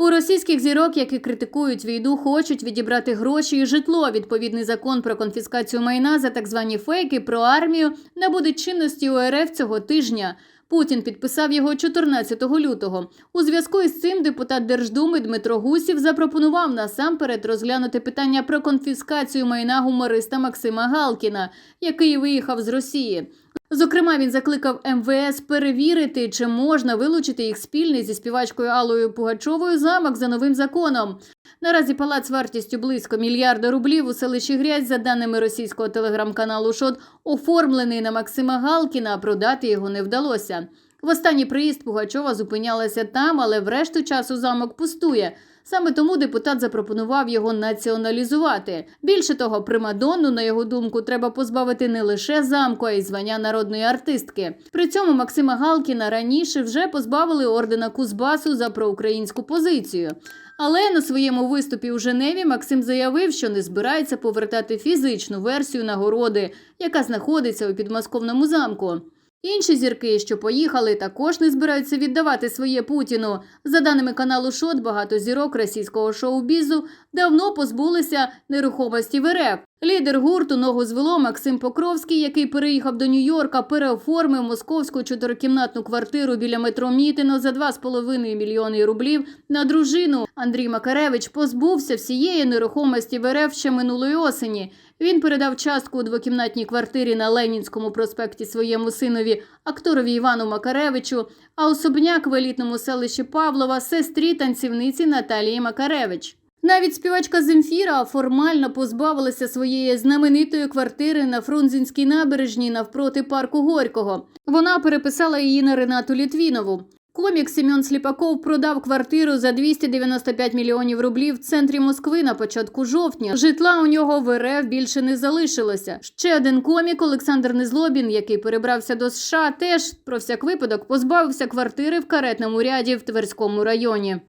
У російських зірок, які критикують війну, хочуть відібрати гроші і житло. Відповідний закон про конфіскацію майна за так звані фейки про армію набуде чинності у РФ цього тижня. Путін підписав його 14 лютого. У зв'язку із цим депутат Держдуми Дмитро Гусів запропонував насамперед розглянути питання про конфіскацію майна гумориста Максима Галкіна, який виїхав з Росії. Зокрема, він закликав МВС перевірити, чи можна вилучити їх спільний зі співачкою Аллою Пугачовою замок за новим законом. Наразі палац вартістю близько мільярда рублів у селищі Грязь, за даними російського телеграм-каналу ШОД, оформлений на Максима Галкіна, а продати його не вдалося. В останній приїзд Пугачова зупинялася там, але врешту часу замок пустує. Саме тому депутат запропонував його націоналізувати. Більше того, примадонну, на його думку, треба позбавити не лише замку, а й звання народної артистки. При цьому Максима Галкіна раніше вже позбавили ордена Кузбасу за проукраїнську позицію. Але на своєму виступі у Женеві Максим заявив, що не збирається повертати фізичну версію нагороди, яка знаходиться у підмосковному замку. Інші зірки, що поїхали, також не збираються віддавати своє Путіну. За даними каналу Шот, багато зірок російського шоу-бізу давно позбулися нерухомості в РФ. Лідер гурту ногу звело Максим Покровський, який переїхав до Нью-Йорка, переоформив московську чотирикімнатну квартиру біля метро Мітино за 2,5 мільйони рублів на дружину. Андрій Макаревич позбувся всієї нерухомості в РФ ще минулої осені. Він передав частку у двокімнатній квартирі на Ленінському проспекті своєму синові, акторові Івану Макаревичу, а особняк в елітному селищі Павлова сестрі танцівниці Наталії Макаревич. Навіть співачка Земфіра формально позбавилася своєї знаменитої квартири на Фрунзенській набережній навпроти парку Горького. Вона переписала її на Ренату Літвінову. Комік Семен Сліпаков продав квартиру за 295 мільйонів рублів в центрі Москви на початку жовтня. Житла у нього в РФ більше не залишилося. Ще один комік Олександр Незлобін, який перебрався до США, теж про всяк випадок позбавився квартири в каретному ряді в Тверському районі.